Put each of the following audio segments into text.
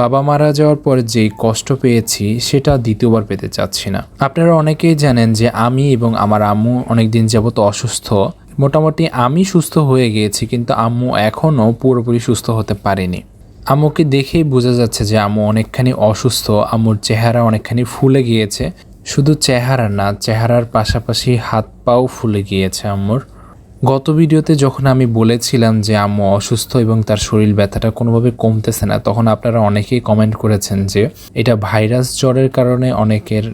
বাবা মারা যাওয়ার পর যেই কষ্ট পেয়েছি, সেটা দ্বিতীয়বার পেতে চাচ্ছি না। আপনারা অনেকেই জানেন যে আমি এবং আমার আম্মু অনেকদিন যাবত অসুস্থ। মোটামুটি আমি সুস্থ হয়ে গিয়েছি, কিন্তু আম্মু এখনও পুরোপুরি সুস্থ হতে পারেনি। আম্মুকে দেখেই বোঝা যাচ্ছে যে আম্মু অনেকখানি অসুস্থ, আম্মুর চেহারা অনেকখানি ফুলে গিয়েছে। শুধু চেহারা না, চেহারার পাশাপাশি হাত পাও ফুলে গিয়েছে আম্মুর। গত ভিডিওতে যখন আমি বলেছিলাম যে আম্মু অসুস্থ এবং তার শরীর ব্যথাটা কোনোভাবে কমতেছে না, তখন আপনারা অনেকেই কমেন্ট করেছেন যে এটা ভাইরাস জ্বরের কারণে অনেকের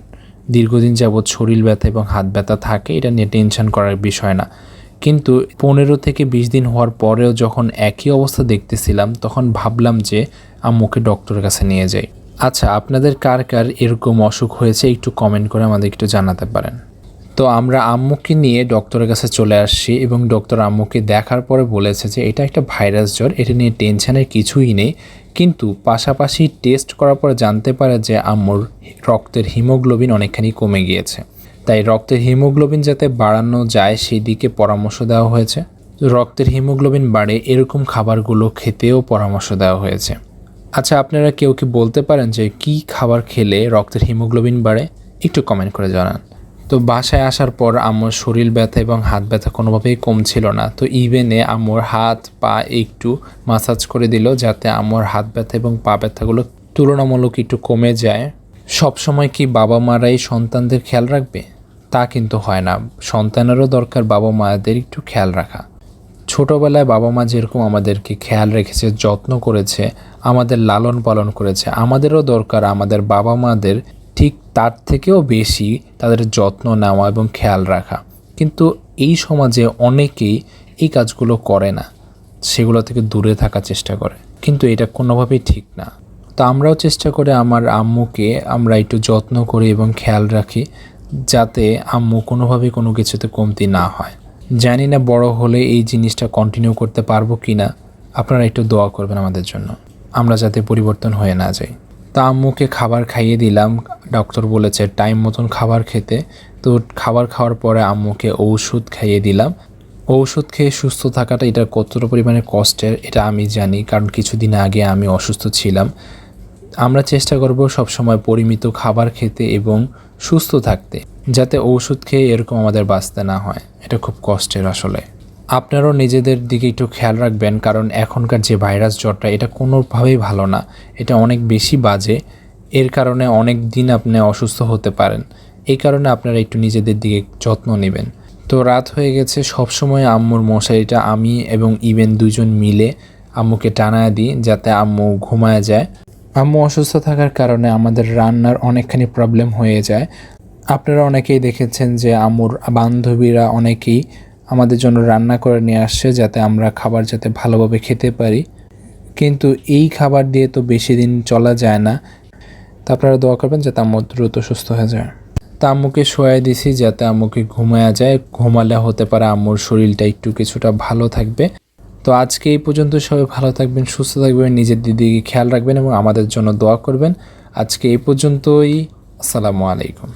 দীর্ঘদিন যাবৎ শরীর ব্যথা এবং হাত ব্যথা থাকে, এটা নিয়ে টেনশন করার বিষয় না। কিন্তু পনেরো থেকে বিশ দিন হওয়ার পরেও যখন একই অবস্থা দেখতেছিলাম, তখন ভাবলাম যে আম্মুকে ডক্টরের কাছে নিয়ে যাই। আচ্ছা আপনাদের কার কার এরকম অসুখ হয়েছে একটু কমেন্ট করে আমাদের একটু জানাতে পারেন। তো আমরা আম্মুকে নিয়ে ডক্টরের কাছে চলে আসছি এবং ডক্টর আম্মুকে দেখার পরে বলেছে যে এটা একটা ভাইরাস জ্বর, এটা নিয়ে টেনশানের কিছুই নেই। কিন্তু পাশাপাশি টেস্ট করার পরে জানতে পারে যে আম্মুর রক্তের হিমোগ্লোবিন অনেকখানি কমে গিয়েছে। তাই রক্তের হিমোগ্লোবিন যাতে বাড়ানো যায়, সেই দিকে পরামর্শ দেওয়া হয়েছে। রক্তের হিমোগ্লোবিন বাড়ে এরকম খাবারগুলো খেতেও পরামর্শ দেওয়া হয়েছে। আচ্ছা আপনারা কেউ কি বলতে পারেন যে কি খাবার খেলে রক্তের হিমোগ্লোবিন বাড়ে? একটু কমেন্ট করে জানান। তো বাসায় আসার পর আম্মুর শরীর ব্যথা এবং হাত ব্যথা কোনোভাবেই কমছিল না। তো ইভেনে আম্মুর হাত, পা একটু মাসাজ করে দিল যাতে আম্মুর হাত ব্যথা এবং পা ব্যথাগুলো তুলনামূলক একটু কমে যায়। সব সময় কি বাবা মারাই সন্তানদের খেয়াল রাখবে? তা কিন্তু হয় না। সন্তানেরও দরকার বাবা মায়েদের একটু খেয়াল রাখা। ছোটোবেলায় বাবা মা যেরকম আমাদেরকে খেয়াল রেখেছে, যত্ন করেছে, আমাদের লালন পালন করেছে, আমাদেরও দরকার আমাদের বাবা মাদের ঠিক তার থেকেও বেশি তাদের যত্ন নেওয়া এবং খেয়াল রাখা। কিন্তু এই সমাজে অনেকেই এই কাজগুলো করে না। সেগুলো থেকে দূরে থাকার চেষ্টা করে। কিন্তু এটা কোনোভাবেই ঠিক না। তো আমরাও চেষ্টা করে আমার আম্মুকে আমরা একটু যত্ন করি এবং খেয়াল রাখি যাতে আম্মু কোনোভাবে কোনো কিছুতে কমতি না হয়। জানি না বড় হলে এই জিনিসটা কন্টিনিউ করতে পারব কি না আপনারা একটু দোয়া করবেন আমাদের জন্য। আমরা যাতে পরিবর্তন হয়ে না যাই। তা আম্মুকে খাবার খাইয়ে দিলাম। ডক্টর বলেছে, টাইম মতন খাবার খেতে। তো খাবার খাওয়ার পরে আম্মুকে ঔষধ খাইয়ে দিলাম। ঔষধ খেয়ে সুস্থ থাকাটা এটা কতটা পরিমাণে কষ্টের, এটা আমি জানি, কারণ কিছুদিন আগে আমি অসুস্থ ছিলাম। আমরা চেষ্টা করব সবসময় পরিমিত খাবার খেতে এবং সুস্থ থাকতে, যাতে ঔষধ খেয়ে এরকম আমাদের বাঁচতে না হয়। এটা খুব কষ্টের আসলে। আপনারাও নিজেদের দিকে একটু খেয়াল রাখবেন, কারণ এখনকার যে ভাইরাস জ্বরটা, এটা কোনোভাবেই ভালো না। এটা অনেক বেশি বাজে। এর কারণে অনেক দিন আপনি অসুস্থ হতে পারেন। এই কারণে আপনারা একটু নিজেদের দিকে যত্ন নেবেন। তো রাত হয়ে গেছে, সবসময় আম্মুর মশারিটা আমি এবং ইভেন দুজন মিলে আম্মুকে টানায় দিই যাতে আম্মু ঘুমায় যায়। আম্মু অসুস্থ থাকার কারণে আমাদের রান্নার অনেকখানি প্রবলেম হয়ে যায়। আপনারা অনেকেই দেখেছেন যে আম্মুর বান্ধবীরা অনেকেই আমাদের জন্য রান্না করে নিয়ে আসছে যাতে আমরা খাবার যাতে ভালোভাবে খেতে পারি। কিন্তু এই খাবার দিয়ে তো বেশি দিন চলা যায় না। তা আপনারা দোয়া করবেন যাতে আম্মু দ্রুত সুস্থ হয়ে যায়। তা আম্মুকে শোয়াই দিছি যাতে আম্মুকে ঘুমায়া যায়। ঘুমালে হতে পারে আম্মুর শরীরটা একটু কিছুটা ভালো থাকবে। তো আজকে এই পর্যন্ত সবাই ভালো থাকবেন, সুস্থ থাকবেন, নিজের দিদিকে খেয়াল রাখবেন এবং আমাদের জন্য দোয়া করবেন। আজকে এই পর্যন্তই। আসসালামু আলাইকুম।